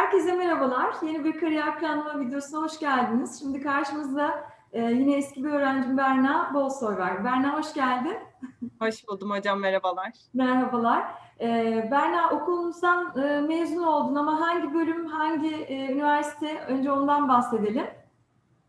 Herkese merhabalar. Yeni bir kariyer planlama videosuna hoş geldiniz. Şimdi karşımızda e, yine eski bir öğrencim Berna Bolsoy var. Berna hoş geldin. Hoş buldum hocam, merhabalar. Merhabalar. E, Berna okulumuzdan e, mezun oldun ama hangi bölüm, hangi e, üniversite? Önce ondan bahsedelim.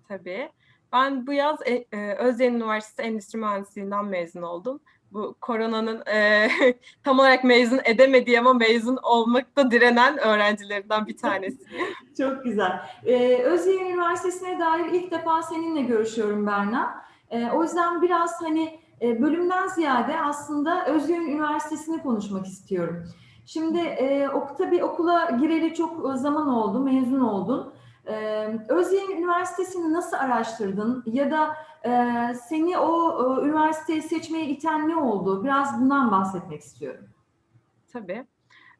Tabii. Ben bu yaz e, e, Özyeğin Üniversitesi Endüstri Mühendisliğinden mezun oldum. Bu koronanın e, tam olarak mezun edemediği ama mezun olmakta direnen öğrencilerinden bir tanesi. Çok güzel. E, Özyeğin Üniversitesi'ne dair ilk defa seninle görüşüyorum Berna. E, o yüzden biraz hani e, bölümden ziyade aslında Özyeğin Üniversitesi'ni konuşmak istiyorum. Şimdi e, ok, tabii okula gireli çok zaman oldu, mezun oldun. Özyeğin Üniversitesi'ni nasıl araştırdın ya da seni o e, üniversiteyi seçmeye iten ne oldu? Biraz bundan bahsetmek istiyorum. Tabii.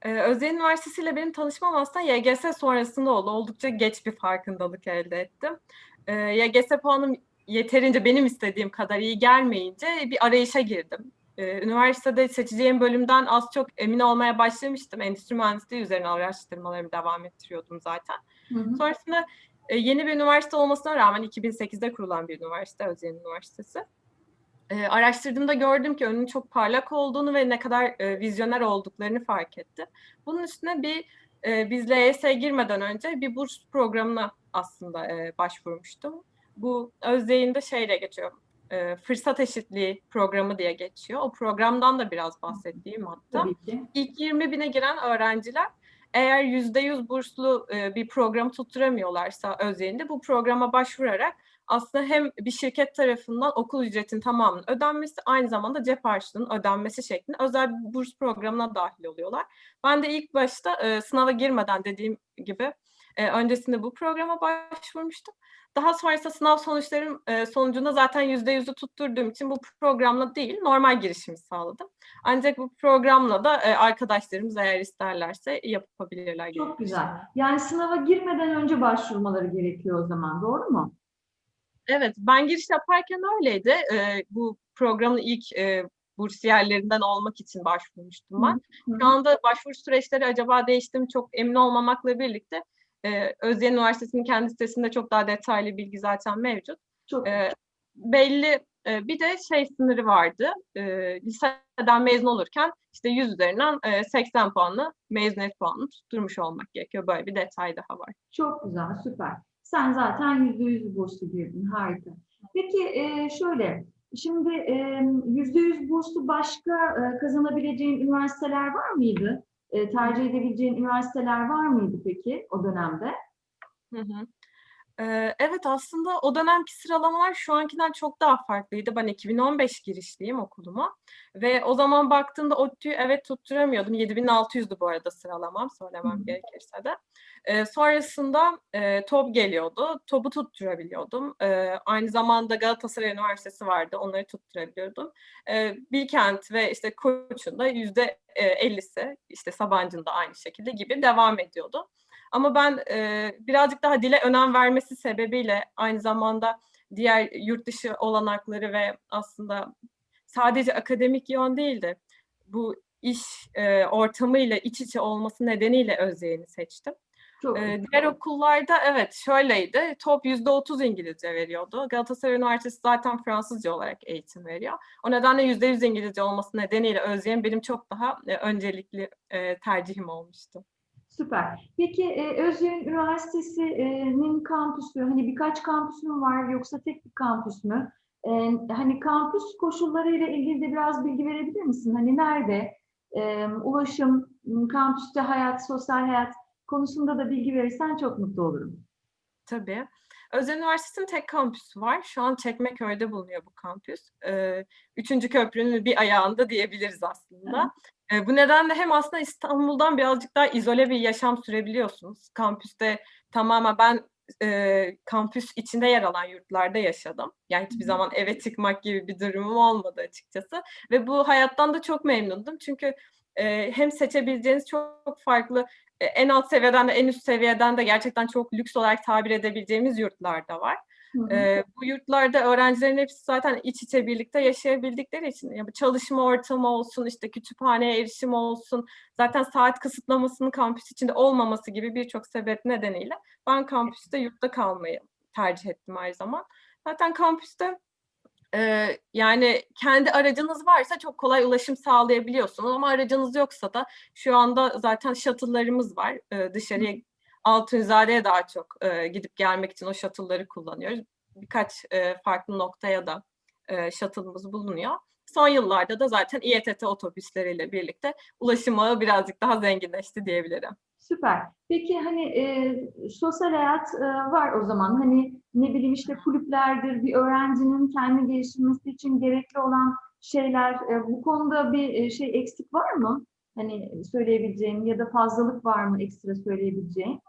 Özyeğin Üniversitesi ile benim tanışmam aslında YGS sonrasında oldu. Oldukça geç bir farkındalık elde ettim. YGS puanım yeterince benim istediğim kadar iyi gelmeyince bir arayışa girdim. Üniversitede seçeceğim bölümden az çok emin olmaya başlamıştım. Endüstri mühendisliği üzerine araştırmalarımı devam ettiriyordum zaten. Hı hı. Sonrasında e, yeni bir üniversite olmasına rağmen 2008'de kurulan bir üniversite, Özyeğin Üniversitesi. E, araştırdığımda gördüm ki önünün çok parlak olduğunu ve ne kadar e, vizyoner olduklarını fark ettim. Bunun üstüne bir e, biz LYS'ye girmeden önce bir burs programına aslında e, başvurmuştum. Bu Özyeğin'de şeyle geçiyor, e, fırsat eşitliği programı diye geçiyor. O programdan da biraz bahsettiğim hatta. İlk 20 bine giren öğrenciler eğer yüzde yüz burslu e, bir program tutturamıyorlarsa Özyeğin'de bu programa başvurarak aslında hem bir şirket tarafından okul ücretinin tamamının ödenmesi aynı zamanda cep harçlığının ödenmesi şeklinde özel bir burs programına dahil oluyorlar. Ben de ilk başta e, sınava girmeden dediğim gibi e, öncesinde bu programa başvurmuştum. Daha sonrasında sınav sonuçlarım e, sonucunda zaten yüzde yüzü tutturduğum için bu programla değil normal girişimi sağladım. Ancak bu programla da e, arkadaşlarımız eğer isterlerse yapabilirler. Çok güzel. Yani sınava girmeden önce başvurmaları gerekiyor o zaman doğru mu? Evet ben giriş yaparken öyleydi. E, bu programın ilk e, bursiyerlerinden olmak için başvurmuştum ben. Hı hı. Şu anda başvuru süreçleri acaba değişti mi çok emin olmamakla birlikte ee, Özyeğin Üniversitesi'nin kendi sitesinde çok daha detaylı bilgi zaten mevcut. Çok ee, belli e, bir de şey sınırı vardı. E, liseden mezun olurken işte 100 üzerinden e, 80 puanlı mezuniyet puanını tutturmuş olmak gerekiyor. Böyle bir detay daha var. Çok güzel, süper. Sen zaten %100 burslu girdin, harika. Peki e, şöyle, şimdi %100 burslu başka e, kazanabileceğin üniversiteler var mıydı? E, tercih edebileceğin üniversiteler var mıydı peki o dönemde? Hı hı. Evet aslında o dönemki sıralamalar şu ankinden çok daha farklıydı. Ben 2015 girişliyim okuluma ve o zaman baktığımda ODTÜ'yü evet tutturamıyordum. 7600'dü bu arada sıralamam söylemem gerekirse de. Ee, sonrasında e, TOB geliyordu. TOB'u tutturabiliyordum. Ee, aynı zamanda Galatasaray Üniversitesi vardı. Onları tutturabiliyordum. Ee, Bilkent ve işte Koç'un da %50'si işte Sabancı'nın da aynı şekilde gibi devam ediyordu. Ama ben e, birazcık daha dile önem vermesi sebebiyle aynı zamanda diğer yurt dışı olanakları ve aslında sadece akademik yön değil de bu iş e, ortamıyla iç içe olması nedeniyle Özyeğin'i seçtim. Çok ee, diğer okullarda evet şöyleydi. Top %30 İngilizce veriyordu. Galatasaray Üniversitesi zaten Fransızca olarak eğitim veriyor. O nedenle %100 İngilizce olması nedeniyle Özyeğin benim çok daha e, öncelikli e, tercihim olmuştu. Süper. Peki e, Özyeğin Üniversitesi'nin kampüsü, hani birkaç kampüs mü var yoksa tek bir kampüs mü? E, hani kampüs koşullarıyla ilgili de biraz bilgi verebilir misin? Hani nerede? E, ulaşım, kampüste hayat, sosyal hayat konusunda da bilgi verirsen çok mutlu olurum. Tabii. Özel Üniversitesi'nin tek kampüsü var. Şu an Çekmeköy'de bulunuyor bu kampüs. Üçüncü köprünün bir ayağında diyebiliriz aslında. E, bu nedenle hem aslında İstanbul'dan birazcık daha izole bir yaşam sürebiliyorsunuz. Kampüste tamamen ben e, kampüs içinde yer alan yurtlarda yaşadım. Yani hiçbir zaman eve çıkmak gibi bir durumum olmadı açıkçası. Ve bu hayattan da çok memnundum. Çünkü e, hem seçebileceğiniz çok farklı en alt seviyeden de en üst seviyeden de gerçekten çok lüks olarak tabir edebileceğimiz yurtlar da var. Hı hı. Ee, bu yurtlarda öğrencilerin hepsi zaten iç içe birlikte yaşayabildikleri için ya bu çalışma ortamı olsun, işte kütüphaneye erişim olsun, zaten saat kısıtlamasının kampüs içinde olmaması gibi birçok sebep nedeniyle ben kampüste yurtta kalmayı tercih ettim her zaman. Zaten kampüste e, yani kendi aracınız varsa çok kolay ulaşım sağlayabiliyorsunuz ama aracınız yoksa da şu anda zaten shuttle'larımız var. E, dışarıya Altunizade'ye daha çok e, gidip gelmek için o shuttle'ları kullanıyoruz. Birkaç e, farklı noktaya da e, shuttle'ımız bulunuyor. Son yıllarda da zaten İETT otobüsleriyle birlikte ulaşım ağı birazcık daha zenginleşti diyebilirim. Süper. Peki hani e, sosyal hayat e, var o zaman. Hani ne bileyim işte kulüplerdir, bir öğrencinin kendi geliştirmesi için gerekli olan şeyler. e, bu konuda bir e, şey eksik var mı? Hani söyleyebileceğin ya da fazlalık var mı ekstra söyleyebileceğin?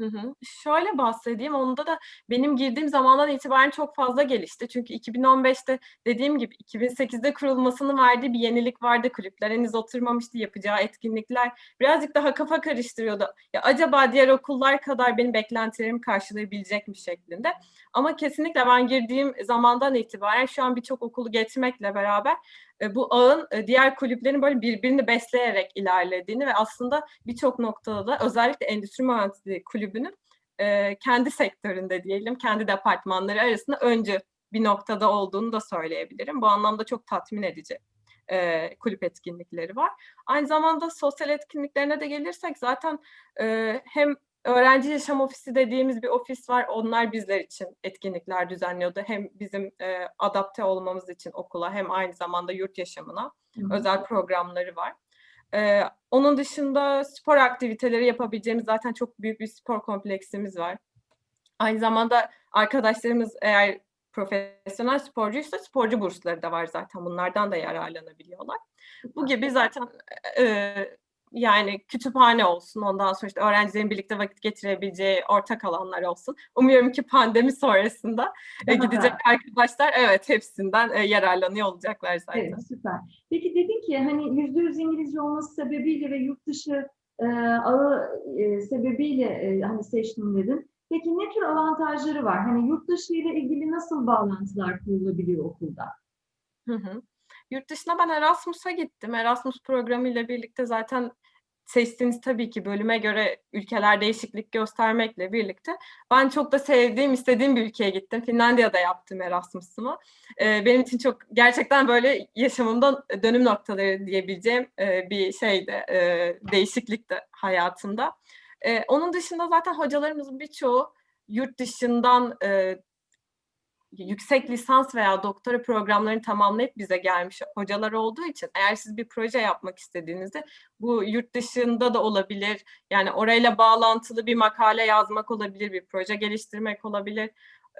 Hı hı. Şöyle bahsedeyim, onda da benim girdiğim zamandan itibaren çok fazla gelişti. Çünkü 2015'te dediğim gibi 2008'de kurulmasının verdiği bir yenilik vardı. Kulüpler henüz oturmamıştı, yapacağı etkinlikler birazcık daha kafa karıştırıyordu. Ya acaba diğer okullar kadar benim beklentilerimi karşılayabilecek mi şeklinde. Ama kesinlikle ben girdiğim zamandan itibaren şu an birçok okulu geçmekle beraber e, bu ağın e, diğer kulüplerin böyle birbirini besleyerek ilerlediğini ve aslında birçok noktada da özellikle endüstri mühendisliği kulübünün e, kendi sektöründe diyelim, kendi departmanları arasında öncü bir noktada olduğunu da söyleyebilirim. Bu anlamda çok tatmin edici e, kulüp etkinlikleri var. Aynı zamanda sosyal etkinliklerine de gelirsek zaten e, hem öğrenci yaşam ofisi dediğimiz bir ofis var. Onlar bizler için etkinlikler düzenliyordu. Hem bizim e, adapte olmamız için okula hem aynı zamanda yurt yaşamına Hı hı. özel programları var. Ee, onun dışında spor aktiviteleri yapabileceğimiz zaten çok büyük bir spor kompleksimiz var. Aynı zamanda arkadaşlarımız eğer profesyonel sporcuysa sporcu bursları da var zaten. Bunlardan da yararlanabiliyorlar. Bu gibi zaten e, yani kütüphane olsun, ondan sonra işte öğrencilerin birlikte vakit geçirebileceği ortak alanlar olsun. Umuyorum ki pandemi sonrasında e, gidecek da. arkadaşlar evet hepsinden e, yararlanıyor olacaklar zaten. Evet, süper. Peki dedin ki hani yüzde yüz İngilizce olması sebebiyle ve yurt dışı e, ağı e, sebebiyle e, hani seçtim dedin. Peki ne tür avantajları var? Hani yurt dışı ile ilgili nasıl bağlantılar kurulabiliyor okulda? Hı hı. Yurt dışına ben Erasmus'a gittim. Erasmus programıyla birlikte zaten seçtiğiniz tabii ki bölüme göre ülkeler değişiklik göstermekle birlikte ben çok da sevdiğim, istediğim bir ülkeye gittim. Finlandiya'da yaptım Erasmus'umu. Ee, benim için çok gerçekten böyle yaşamımda dönüm noktaları diyebileceğim e, bir şeydi, e, değişiklik de hayatımda. E, onun dışında zaten hocalarımızın birçoğu yurt dışından e, yüksek lisans veya doktora programlarını tamamlayıp bize gelmiş hocalar olduğu için eğer siz bir proje yapmak istediğinizde bu yurt dışında da olabilir. Yani orayla bağlantılı bir makale yazmak olabilir, bir proje geliştirmek olabilir.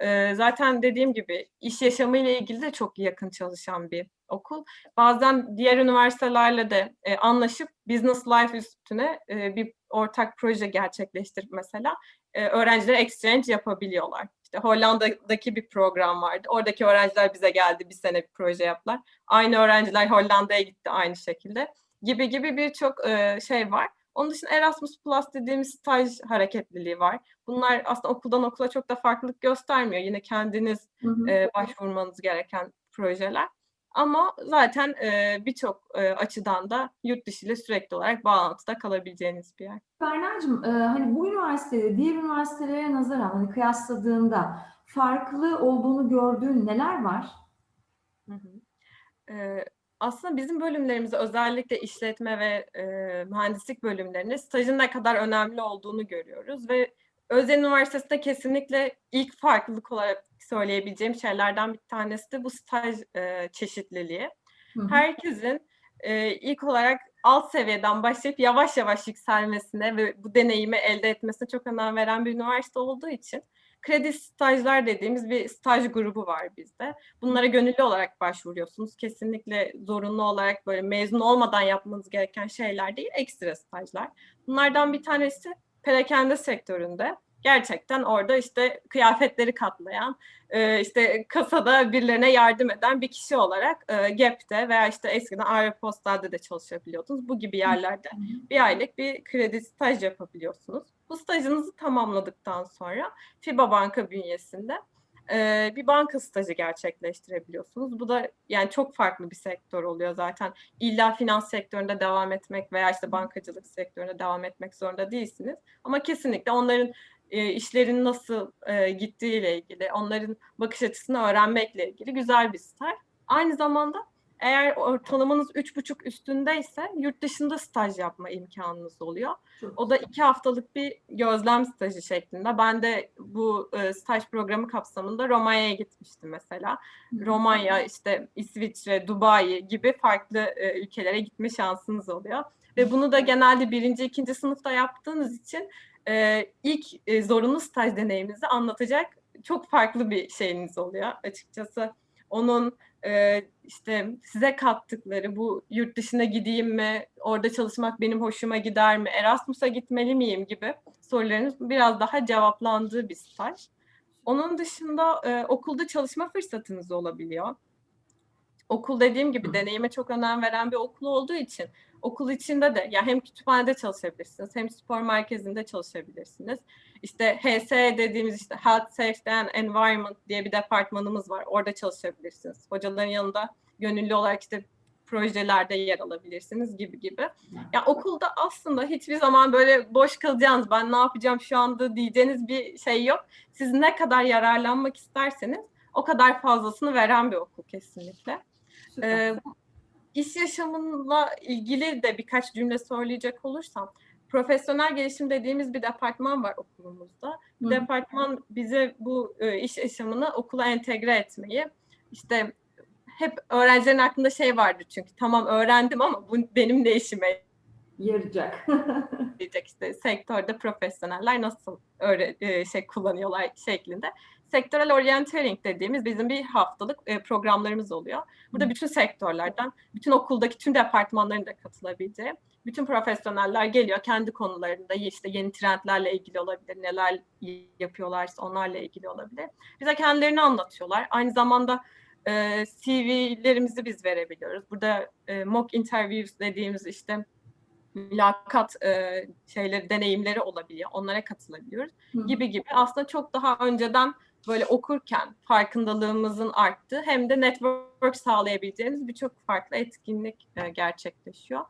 Ee, zaten dediğim gibi iş yaşamı ile ilgili de çok yakın çalışan bir okul. Bazen diğer üniversitelerle de e, anlaşıp business life üstüne e, bir ortak proje gerçekleştirip mesela e, öğrenciler exchange yapabiliyorlar. İşte Hollanda'daki bir program vardı. Oradaki öğrenciler bize geldi, bir sene bir proje yaptılar. Aynı öğrenciler Hollanda'ya gitti aynı şekilde. Gibi gibi birçok e, şey var. Onun dışında Erasmus Plus dediğimiz staj hareketliliği var. Bunlar aslında okuldan okula çok da farklılık göstermiyor. Yine kendiniz Hı hı. e, başvurmanız gereken projeler. Ama zaten e, birçok e, açıdan da yurt dışı ile sürekli olarak bağlantıda kalabileceğiniz bir yer. Berna'cığım, e, hani bu üniversitede diğer üniversitelere nazaran hani kıyasladığında farklı olduğunu gördüğün neler var? Hı hı. Ee, aslında bizim bölümlerimizde özellikle işletme ve e, mühendislik bölümlerinde stajın ne kadar önemli olduğunu görüyoruz ve Özel Üniversitesi'nde kesinlikle ilk farklılık olarak söyleyebileceğim şeylerden bir tanesi de bu staj e, çeşitliliği. Hı hı. Herkesin e, ilk olarak alt seviyeden başlayıp yavaş yavaş yükselmesine ve bu deneyimi elde etmesine çok önem veren bir üniversite olduğu için kredi stajlar dediğimiz bir staj grubu var bizde. Bunlara gönüllü olarak başvuruyorsunuz. Kesinlikle zorunlu olarak böyle mezun olmadan yapmanız gereken şeyler değil, ekstra stajlar. Bunlardan bir tanesi perakende sektöründe. Gerçekten orada işte kıyafetleri katlayan, e, işte kasada birilerine yardım eden bir kişi olarak e, GAP'te veya işte eskiden Aeropost'larda da çalışabiliyordunuz. Bu gibi yerlerde bir aylık bir kredi staj yapabiliyorsunuz. Bu stajınızı tamamladıktan sonra FIBA Banka bünyesinde e, bir banka stajı gerçekleştirebiliyorsunuz. Bu da yani çok farklı bir sektör oluyor zaten. İlla finans sektöründe devam etmek veya işte bankacılık sektöründe devam etmek zorunda değilsiniz. Ama kesinlikle onların e, işlerin nasıl e, gittiğiyle ilgili, onların bakış açısını öğrenmekle ilgili güzel bir staj. Aynı zamanda eğer ortalamanız üç buçuk üstündeyse yurt dışında staj yapma imkanınız oluyor. O da iki haftalık bir gözlem stajı şeklinde. Ben de bu e, staj programı kapsamında Romanya'ya gitmiştim mesela. Romanya, işte İsviçre, Dubai gibi farklı e, ülkelere gitme şansınız oluyor. Ve bunu da genelde birinci, ikinci sınıfta yaptığınız için e, ilk e, zorunlu staj deneyiminizi anlatacak çok farklı bir şeyiniz oluyor açıkçası. Onun e, işte size kattıkları bu yurt dışına gideyim mi, orada çalışmak benim hoşuma gider mi, Erasmus'a gitmeli miyim gibi sorularınız biraz daha cevaplandığı bir staj. Onun dışında e, okulda çalışma fırsatınız olabiliyor. Okul dediğim gibi deneyime çok önem veren bir okul olduğu için okul içinde de ya hem kütüphanede çalışabilirsiniz hem spor merkezinde çalışabilirsiniz. İşte HS dediğimiz işte Health, Safety and Environment diye bir departmanımız var. Orada çalışabilirsiniz. Hocaların yanında gönüllü olarak işte projelerde yer alabilirsiniz gibi gibi. Ya okulda aslında hiçbir zaman böyle boş kalacağınız, ben ne yapacağım şu anda diyeceğiniz bir şey yok. Siz ne kadar yararlanmak isterseniz o kadar fazlasını veren bir okul kesinlikle. Ee, bu iş yaşamıyla ilgili de birkaç cümle söyleyecek olursam, profesyonel gelişim dediğimiz bir departman var okulumuzda. Bu departman bize bu e, iş yaşamını okula entegre etmeyi, işte hep öğrencilerin aklında şey vardır çünkü tamam öğrendim ama bu benim ne işime Yarayacak. diyecek işte sektörde profesyoneller nasıl öyle e, şey kullanıyorlar şeklinde. Sektörel orienteering dediğimiz bizim bir haftalık e, programlarımız oluyor. Burada bütün sektörlerden, bütün okuldaki tüm departmanların da katılabileceği, bütün profesyoneller geliyor kendi konularında işte yeni trendlerle ilgili olabilir, neler yapıyorlarsa onlarla ilgili olabilir. Bize kendilerini anlatıyorlar. Aynı zamanda e, CV'lerimizi biz verebiliyoruz. Burada e, mock interviews dediğimiz işte mülakat e, şeyleri, deneyimleri olabiliyor. Onlara katılabiliyoruz Hı. gibi gibi. Aslında çok daha önceden böyle okurken farkındalığımızın arttığı hem de network sağlayabileceğiniz birçok farklı etkinlik e, gerçekleşiyor.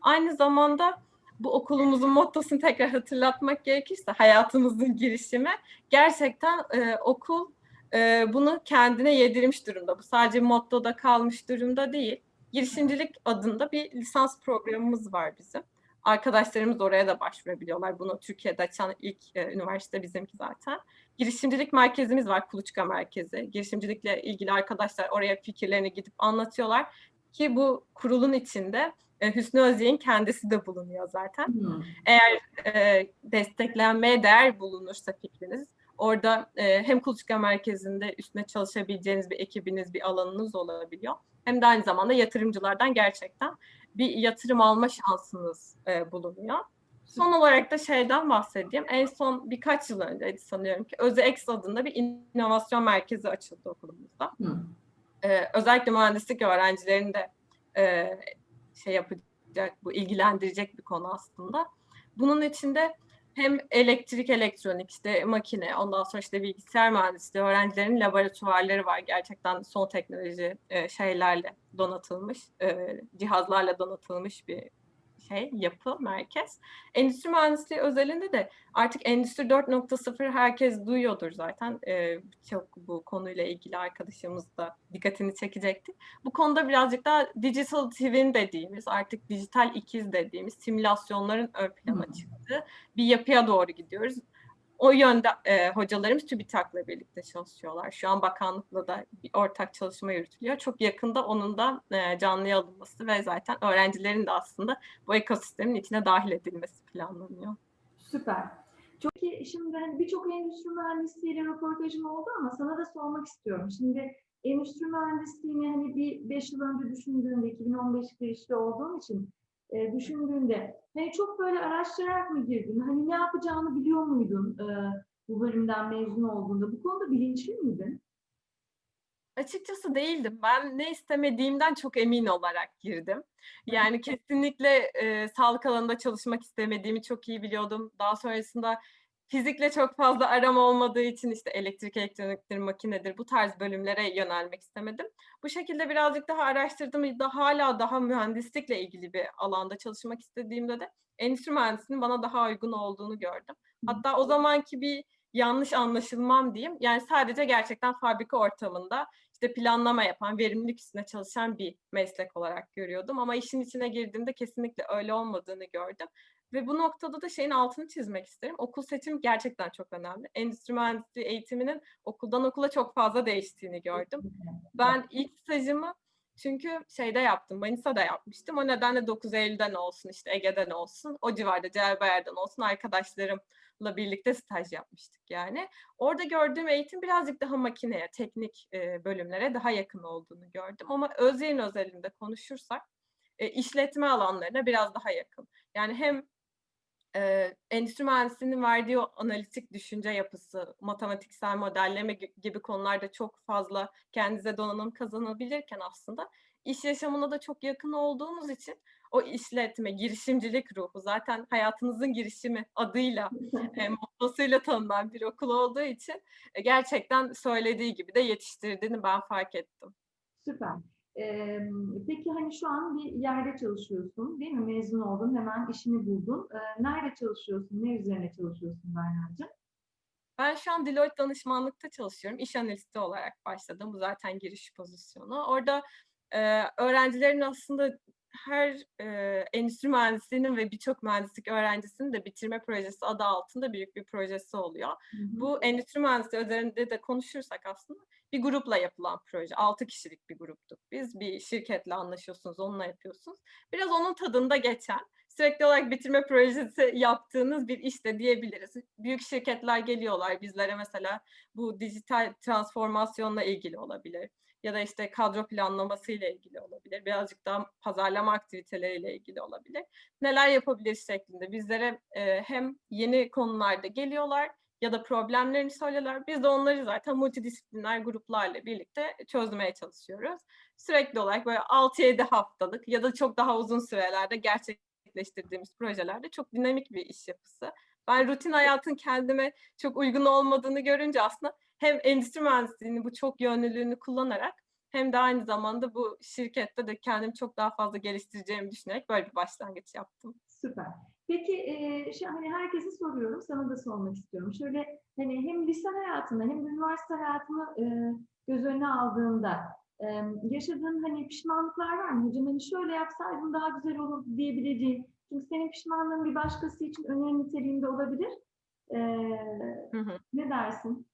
Aynı zamanda bu okulumuzun mottosunu tekrar hatırlatmak gerekirse hayatımızın girişimi gerçekten e, okul e, bunu kendine yedirmiş durumda. Bu sadece mottoda kalmış durumda değil. Girişimcilik adında bir lisans programımız var bizim. Arkadaşlarımız oraya da başvurabiliyorlar. Bunu Türkiye'de açan ilk e, üniversite bizimki zaten. Girişimcilik merkezimiz var, Kuluçka Merkezi. Girişimcilikle ilgili arkadaşlar oraya fikirlerini gidip anlatıyorlar. Ki bu kurulun içinde e, Hüsnü Özyeğin kendisi de bulunuyor zaten. Hı. Eğer e, desteklenmeye değer bulunursa fikriniz, orada e, hem Kuluçka Merkezi'nde üstüne çalışabileceğiniz bir ekibiniz, bir alanınız olabiliyor. Hem de aynı zamanda yatırımcılardan gerçekten bir yatırım alma şansınız e, bulunuyor. Son olarak da şeyden bahsedeyim. En son birkaç yıl önceydi sanıyorum ki Özex adında bir inovasyon merkezi açıldı okulumuzda. Hı. Ee, özellikle mühendislik öğrencilerini de e, şey yapacak, bu ilgilendirecek bir konu aslında. Bunun içinde hem elektrik, elektronik, işte makine, ondan sonra işte bilgisayar mühendisliği öğrencilerin laboratuvarları var. Gerçekten son teknoloji e, şeylerle donatılmış, e, cihazlarla donatılmış bir şey, yapı, merkez. Endüstri mühendisliği özelinde de artık Endüstri 4.0 herkes duyuyordur zaten. Ee, çok bu konuyla ilgili arkadaşımız da dikkatini çekecekti. Bu konuda birazcık daha digital twin dediğimiz, artık dijital ikiz dediğimiz simülasyonların ön plana Hmm. çıktığı bir yapıya doğru gidiyoruz. O yönde e, hocalarımız TÜBİTAK'la birlikte çalışıyorlar. Şu an bakanlıkla da bir ortak çalışma yürütülüyor. Çok yakında onun da e, canlıya alınması ve zaten öğrencilerin de aslında bu ekosistemin içine dahil edilmesi planlanıyor. Süper. Çok iyi. Şimdi hani birçok endüstri mühendisliğiyle röportajım oldu ama sana da sormak istiyorum. Şimdi endüstri mühendisliğini hani bir 5 yıl önce düşündüğünde, 2015 girişli olduğum için e, düşündüğünde hani çok böyle araştırarak mı girdin? Hani ne yapacağını biliyor muydun e, bu bölümden mezun olduğunda? Bu konuda bilinçli miydin? Açıkçası değildim. Ben ne istemediğimden çok emin olarak girdim. Yani kesinlikle e, sağlık alanında çalışmak istemediğimi çok iyi biliyordum. Daha sonrasında fizikle çok fazla aram olmadığı için işte elektrik, elektroniktir, makinedir bu tarz bölümlere yönelmek istemedim. Bu şekilde birazcık daha araştırdım. Da hala daha mühendislikle ilgili bir alanda çalışmak istediğimde de endüstri mühendisliğinin bana daha uygun olduğunu gördüm. Hatta o zamanki bir yanlış anlaşılmam diyeyim. Yani sadece gerçekten fabrika ortamında işte planlama yapan, verimlilik üstüne çalışan bir meslek olarak görüyordum. Ama işin içine girdiğimde kesinlikle öyle olmadığını gördüm. Ve bu noktada da şeyin altını çizmek isterim. Okul seçimi gerçekten çok önemli. Endüstri mühendisliği eğitiminin okuldan okula çok fazla değiştiğini gördüm. Ben ilk stajımı çünkü şeyde yaptım, Manisa'da yapmıştım. O nedenle 9 Eylül'den olsun, işte Ege'den olsun, o civarda Celbayar'dan olsun arkadaşlarımla birlikte staj yapmıştık yani. Orada gördüğüm eğitim birazcık daha makineye, teknik e, bölümlere daha yakın olduğunu gördüm. Ama Özyeğin özelinde konuşursak, e, işletme alanlarına biraz daha yakın. Yani hem e, endüstri mühendisliğinin verdiği o analitik düşünce yapısı, matematiksel modelleme gibi konularda çok fazla kendinize donanım kazanabilirken aslında iş yaşamına da çok yakın olduğunuz için o işletme, girişimcilik ruhu zaten hayatınızın girişimi adıyla, e, mottosuyla tanınan bir okul olduğu için e, gerçekten söylediği gibi de yetiştirdiğini ben fark ettim. Süper. Peki hani şu an bir yerde çalışıyorsun değil mi? Mezun oldun, hemen işini buldun. Ee, nerede çalışıyorsun? Ne üzerine çalışıyorsun Berna'cığım? Ben şu an Deloitte danışmanlıkta çalışıyorum. İş analisti olarak başladım. Bu zaten giriş pozisyonu. Orada e, öğrencilerin aslında her e, endüstri mühendisliğinin ve birçok mühendislik öğrencisinin de bitirme projesi adı altında büyük bir projesi oluyor. Hı hı. Bu endüstri mühendisliği üzerinde de konuşursak aslında bir grupla yapılan proje. Altı kişilik bir gruptuk biz. Bir şirketle anlaşıyorsunuz, onunla yapıyorsunuz. Biraz onun tadında geçen, sürekli olarak bitirme projesi yaptığınız bir işte diyebiliriz. Büyük şirketler geliyorlar bizlere mesela bu dijital transformasyonla ilgili olabilir ya da işte kadro planlaması ile ilgili olabilir. Birazcık daha pazarlama aktiviteleriyle ilgili olabilir. Neler yapabilir şeklinde bizlere e, hem yeni konularda geliyorlar ya da problemlerini söylerler. Biz de onları zaten multidisipliner gruplarla birlikte çözmeye çalışıyoruz. Sürekli olarak böyle 6-7 haftalık ya da çok daha uzun sürelerde gerçekleştirdiğimiz projelerde çok dinamik bir iş yapısı. Ben rutin hayatın kendime çok uygun olmadığını görünce aslında hem endüstri mühendisliğini bu çok yönlülüğünü kullanarak hem de aynı zamanda bu şirkette de kendimi çok daha fazla geliştireceğimi düşünerek böyle bir başlangıç yaptım. Süper. Peki e, şey, hani herkese soruyorum, sana da sormak istiyorum. Şöyle hani hem lise hayatını hem de üniversite hayatını e, göz önüne aldığında e, yaşadığın hani pişmanlıklar var mı? Hocam hani şöyle yapsaydım daha güzel olur diyebileceğin. Çünkü senin pişmanlığın bir başkası için öneri niteliğinde olabilir. E, hı hı. Ne dersin?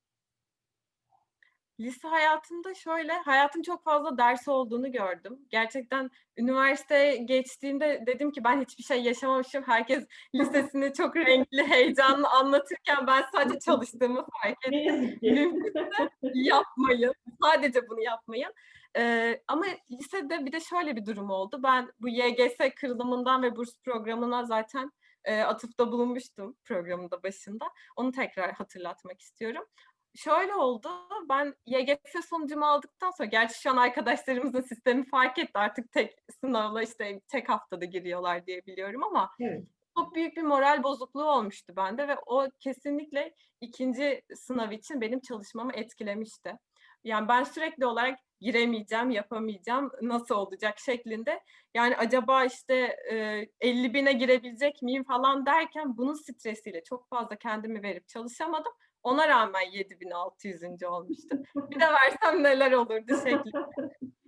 Lise hayatımda şöyle, hayatın çok fazla ders olduğunu gördüm. Gerçekten üniversiteye geçtiğimde dedim ki ben hiçbir şey yaşamamışım. Herkes lisesini çok renkli, heyecanlı anlatırken ben sadece çalıştığımı fark ettim. Mümkünse yapmayın. Sadece bunu yapmayın. Ee, ama lisede bir de şöyle bir durum oldu. Ben bu YGS kırılımından ve burs programına zaten e, atıfta bulunmuştum programın da başında. Onu tekrar hatırlatmak istiyorum şöyle oldu. Ben YGS sonucumu aldıktan sonra, gerçi şu an arkadaşlarımızın sistemi fark etti. Artık tek sınavla işte tek haftada giriyorlar diye biliyorum ama evet. çok büyük bir moral bozukluğu olmuştu bende ve o kesinlikle ikinci sınav için benim çalışmamı etkilemişti. Yani ben sürekli olarak giremeyeceğim, yapamayacağım, nasıl olacak şeklinde. Yani acaba işte e, 50 bine girebilecek miyim falan derken bunun stresiyle çok fazla kendimi verip çalışamadım. Ona rağmen 7600. olmuştu. Bir de versem neler olurdu şeklinde.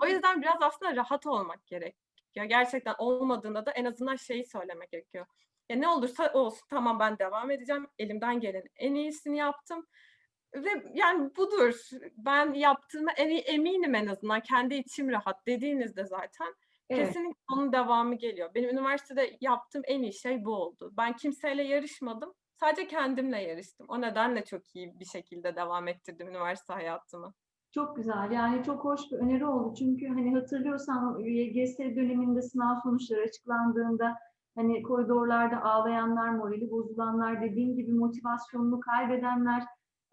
O yüzden biraz aslında rahat olmak gerekiyor. Gerçekten olmadığında da en azından şeyi söylemek gerekiyor. Ya ne olursa olsun tamam ben devam edeceğim. Elimden gelen en iyisini yaptım. Ve yani budur. Ben yaptığıma en eminim en azından. Kendi içim rahat dediğinizde zaten evet. kesinlikle onun devamı geliyor. Benim üniversitede yaptığım en iyi şey bu oldu. Ben kimseyle yarışmadım Sadece kendimle yarıştım. O nedenle çok iyi bir şekilde devam ettirdim üniversite hayatımı. Çok güzel. Yani çok hoş bir öneri oldu. Çünkü hani hatırlıyorsan YGS döneminde sınav sonuçları açıklandığında hani koridorlarda ağlayanlar, morali bozulanlar, dediğim gibi motivasyonunu kaybedenler,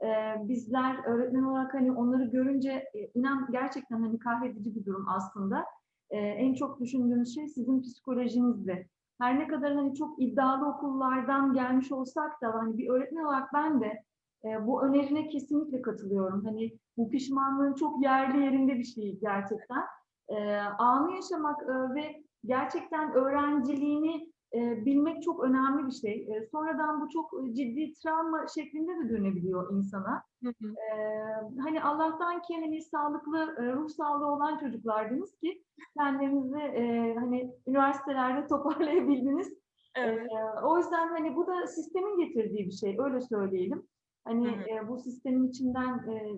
e, bizler öğretmen olarak hani onları görünce e, inan gerçekten hani kahredici bir durum aslında. E, en çok düşündüğümüz şey sizin psikolojinizdi. Her ne kadar hani çok iddialı okullardan gelmiş olsak da hani bir öğretmen olarak ben de e, bu önerine kesinlikle katılıyorum. Hani bu pişmanlığın çok yerli yerinde bir şey gerçekten. E, anı yaşamak e, ve gerçekten öğrenciliğini e, bilmek çok önemli bir şey. E, sonradan bu çok e, ciddi travma şeklinde de dönebiliyor insana. Hı hı. Ee, hani Allah'tan ki hani sağlıklı, e, ruh sağlığı olan çocuklardınız ki kendinizi e, hani üniversitelerde toparlayabildiniz. Evet. Ee, o yüzden hani bu da sistemin getirdiği bir şey, öyle söyleyelim. Hani Hı hı. e, bu sistemin içinden e,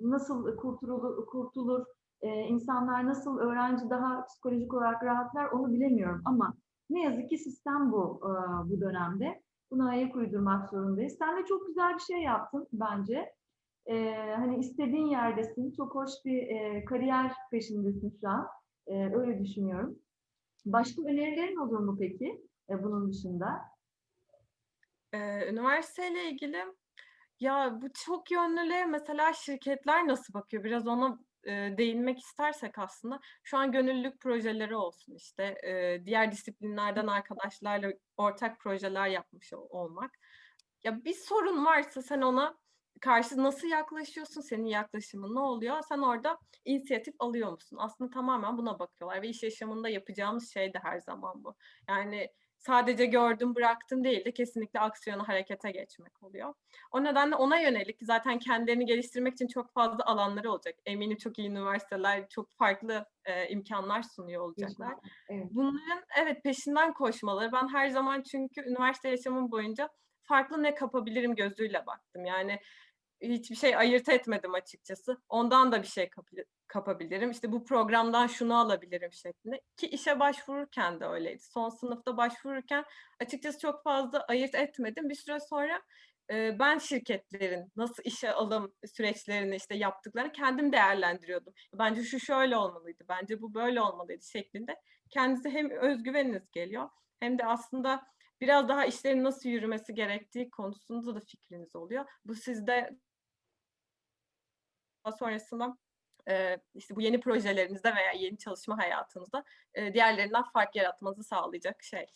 nasıl kurtulur, kurtulur e, insanlar nasıl öğrenci daha psikolojik olarak rahatlar onu bilemiyorum ama ne yazık ki sistem bu e, bu dönemde. Buna ayak uydurmak zorundayız. Sen de çok güzel bir şey yaptın bence. E, hani istediğin yerdesin. Çok hoş bir e, kariyer peşindesin şu an. E, öyle düşünüyorum. Başka önerilerin olur mu peki e, bunun dışında? Ee, üniversiteyle ilgili ya bu çok yönlülüğe mesela şirketler nasıl bakıyor? Biraz ona e, değinmek istersek aslında şu an gönüllülük projeleri olsun işte e, diğer disiplinlerden arkadaşlarla ortak projeler yapmış ol- olmak. Ya bir sorun varsa sen ona karşı nasıl yaklaşıyorsun? Senin yaklaşımın ne oluyor? Sen orada inisiyatif alıyor musun? Aslında tamamen buna bakıyorlar ve iş yaşamında yapacağımız şey de her zaman bu. Yani sadece gördüm bıraktım değil de kesinlikle aksiyona harekete geçmek oluyor. O nedenle ona yönelik zaten kendilerini geliştirmek için çok fazla alanları olacak. Eminim çok iyi üniversiteler çok farklı e, imkanlar sunuyor olacaklar. Evet. Bunların evet peşinden koşmaları. Ben her zaman çünkü üniversite yaşamım boyunca farklı ne kapabilirim gözüyle baktım. Yani hiçbir şey ayırt etmedim açıkçası. Ondan da bir şey kapı- kapabilirim. İşte bu programdan şunu alabilirim şeklinde. Ki işe başvururken de öyleydi. Son sınıfta başvururken açıkçası çok fazla ayırt etmedim. Bir süre sonra e, ben şirketlerin nasıl işe alım süreçlerini işte yaptıklarını kendim değerlendiriyordum. Bence şu şöyle olmalıydı, bence bu böyle olmalıydı şeklinde. Kendinize hem özgüveniniz geliyor hem de aslında biraz daha işlerin nasıl yürümesi gerektiği konusunda da fikriniz oluyor. Bu sizde sonrasında e, işte bu yeni projelerinizde veya yeni çalışma hayatınızda e, diğerlerinden fark yaratmanızı sağlayacak şey.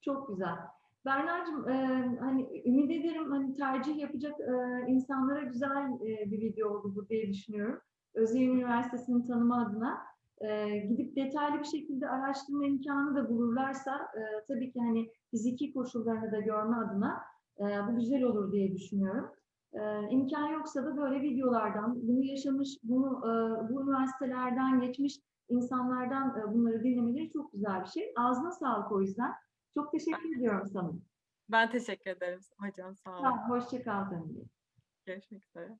Çok güzel. Berna'cığım e, hani ümit ederim hani tercih yapacak e, insanlara güzel e, bir video oldu bu diye düşünüyorum. Özyeğin Üniversitesi'ni tanıma adına e, gidip detaylı bir şekilde araştırma imkanı da bulurlarsa e, tabii ki hani fiziki koşullarını da görme adına e, bu güzel olur diye düşünüyorum. E, imkan yoksa da böyle videolardan bunu yaşamış, bunu e, bu üniversitelerden geçmiş insanlardan e, bunları dinlemeleri çok güzel bir şey. Ağzına sağlık o yüzden. Çok teşekkür ediyorum sana. Ben teşekkür ederim hocam. Sağ olun. Tamam, hoşça kal. Görüşmek üzere.